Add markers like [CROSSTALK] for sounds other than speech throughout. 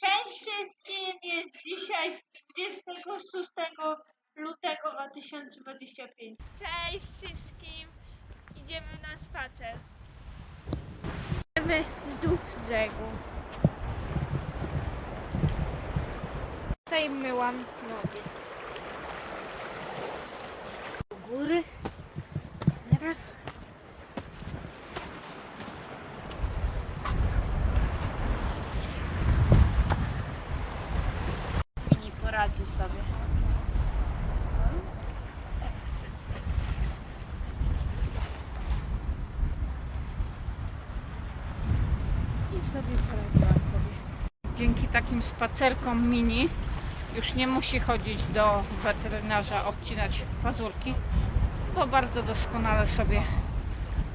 Cześć wszystkim! Jest dzisiaj 26 lutego 2025. Cześć wszystkim! Idziemy na spacer. Idziemy wzdłuż brzegu. Tutaj myłam nogi. Do góry. Teraz. I nie poradzi sobie. I sobie poradziła sobie. Dzięki takim spacerkom mini już nie musi chodzić do weterynarza obcinać pazurki, bo bardzo doskonale sobie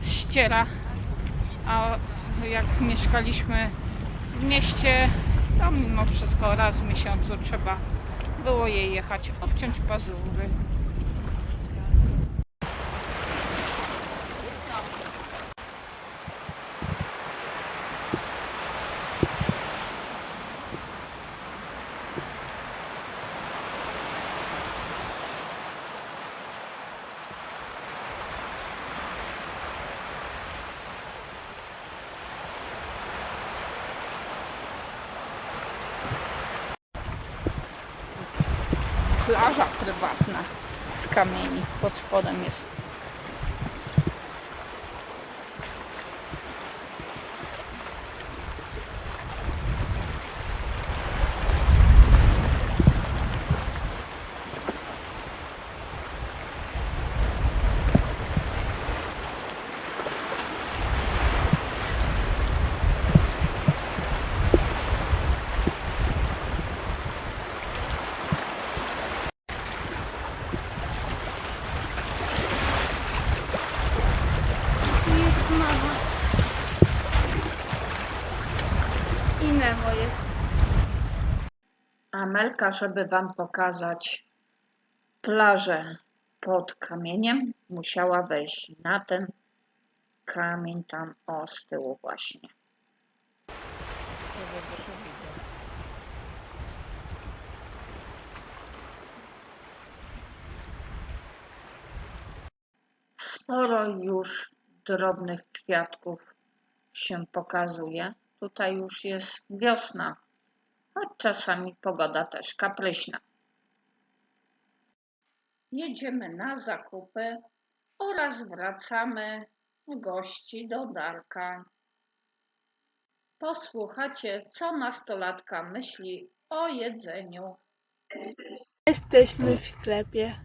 ściera. A jak mieszkaliśmy w mieście, to mimo wszystko raz w miesiącu trzeba było jej jechać, obciąć pazury. Plaża prywatna z kamieni pod spodem jest mama. I Nemo jest. Amelka, żeby Wam pokazać plażę pod kamieniem, musiała wejść na ten kamień tam o z tyłu właśnie. Sporo już drobnych kwiatków się pokazuje. Tutaj już jest wiosna, choć czasami pogoda też kapryśna. Jedziemy na zakupy oraz wracamy w gości do Darka. Posłuchacie, co nastolatka myśli o jedzeniu. Jesteśmy w sklepie.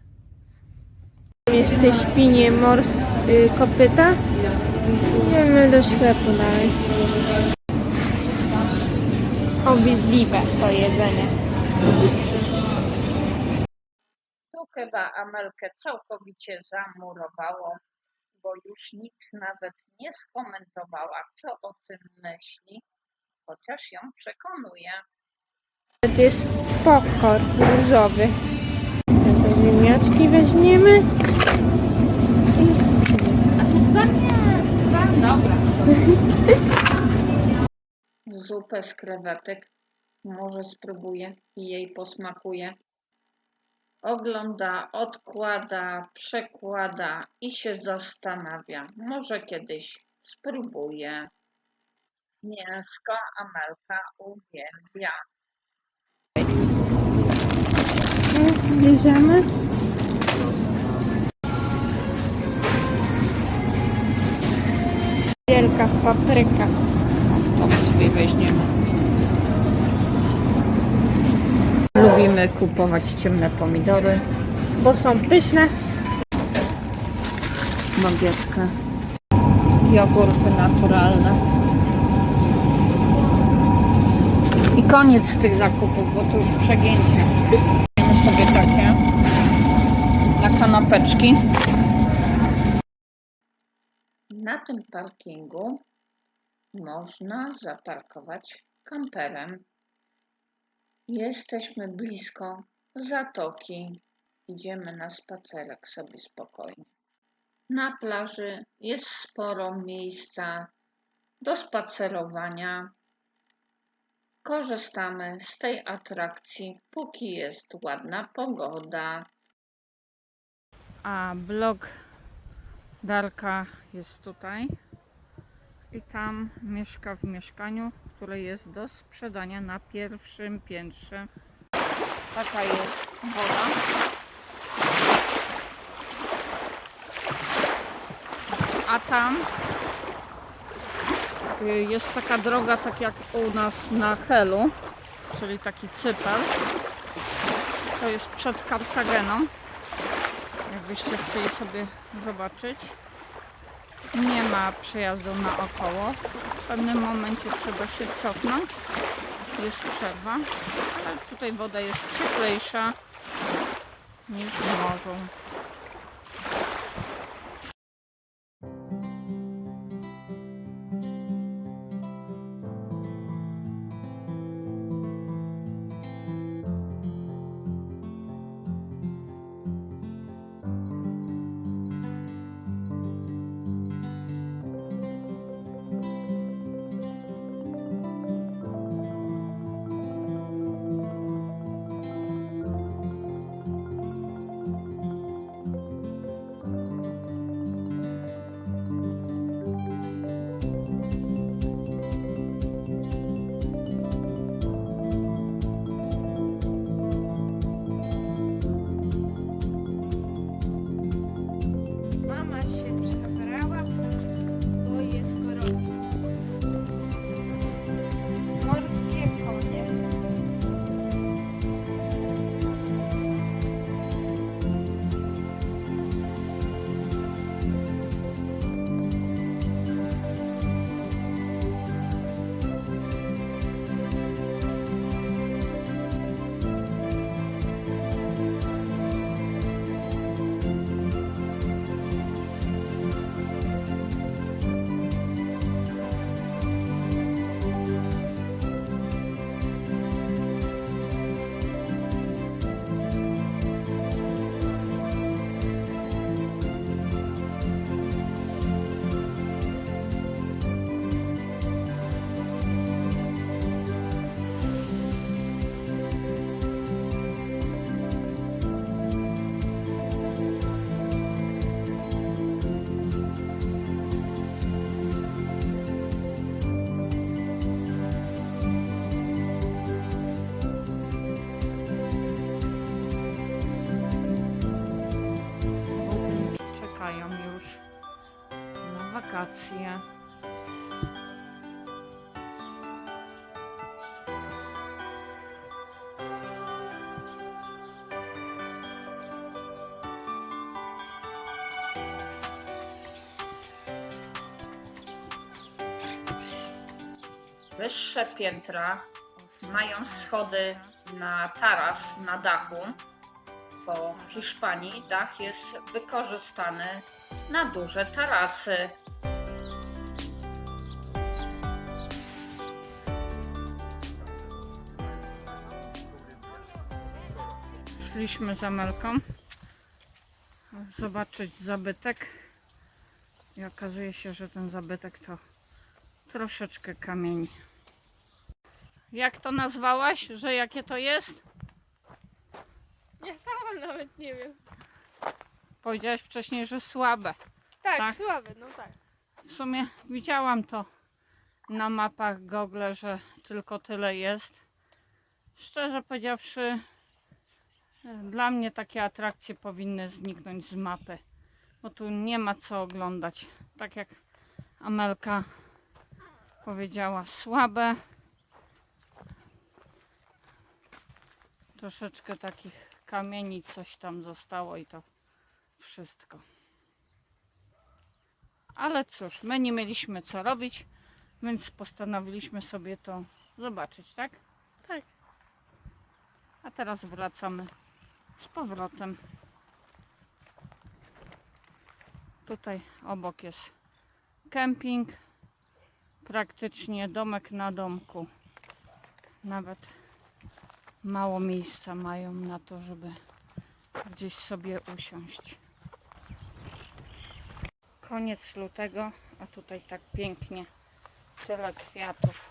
Jest te świnie mors y, kopyta. Idziemy do sklepu dalej. Obydliwe to jedzenie. Tu chyba Amelkę całkowicie zamurowało, bo już nic nawet nie skomentowała, co o tym myśli, chociaż ją przekonuje. To jest popcorn różowy. Ziemniaczki weźmiemy. Dobra. [LAUGHS] Zupę z krewetek może spróbuję i jej posmakuje. Ogląda, odkłada, przekłada i się zastanawia. Może kiedyś spróbuje. Mięsko Amelka uwielbia. Bierzemy. Wielka papryka. To sobie weźmiemy. Lubimy kupować ciemne pomidory. Bo są pyszne. Bagietkę. Jogurty naturalne. I koniec tych zakupów, bo to już przegięcie. Mamy sobie takie na kanapeczki. Na tym parkingu można zaparkować kamperem. Jesteśmy blisko zatoki. Idziemy na spacerek sobie spokojnie. Na plaży jest sporo miejsca do spacerowania. korzystamy z tej atrakcji, póki jest ładna pogoda. A blok Darka jest tutaj i tam mieszka w mieszkaniu, które jest do sprzedania na pierwszym piętrze. Taka jest woda. A tam y, jest taka droga, tak jak u nas na Helu, czyli taki cypel. To jest przed Kartageną. Jakbyście chcieli sobie zobaczyć. Nie ma przejazdu naokoło. W pewnym momencie trzeba się cofnąć. Jest przerwa, ale tutaj woda jest cieplejsza niż w morzu. Już na wakacje. Wyższe piętra mają schody na taras na dachu w Hiszpanii dach jest wykorzystany na duże tarasy. Szliśmy za Melką zobaczyć zabytek i okazuje się, że ten zabytek to troszeczkę kamieni. Jak to nazwałaś, że jakie to jest? Nawet nie wiem. Powiedziałaś wcześniej, że słabe. Tak, Tak? słabe, no tak. W sumie widziałam to na mapach Google, że tylko tyle jest. Szczerze powiedziawszy, dla mnie takie atrakcje powinny zniknąć z mapy, bo tu nie ma co oglądać. Tak jak Amelka powiedziała, słabe. Troszeczkę takich kamieni coś tam zostało i to wszystko. Ale cóż, my nie mieliśmy co robić, więc postanowiliśmy sobie to zobaczyć, tak? Tak. A teraz wracamy z powrotem. Tutaj obok jest kemping, praktycznie domek na domku. Nawet mało miejsca mają na to, żeby gdzieś sobie usiąść. Koniec lutego, a tutaj tak pięknie tyle kwiatów.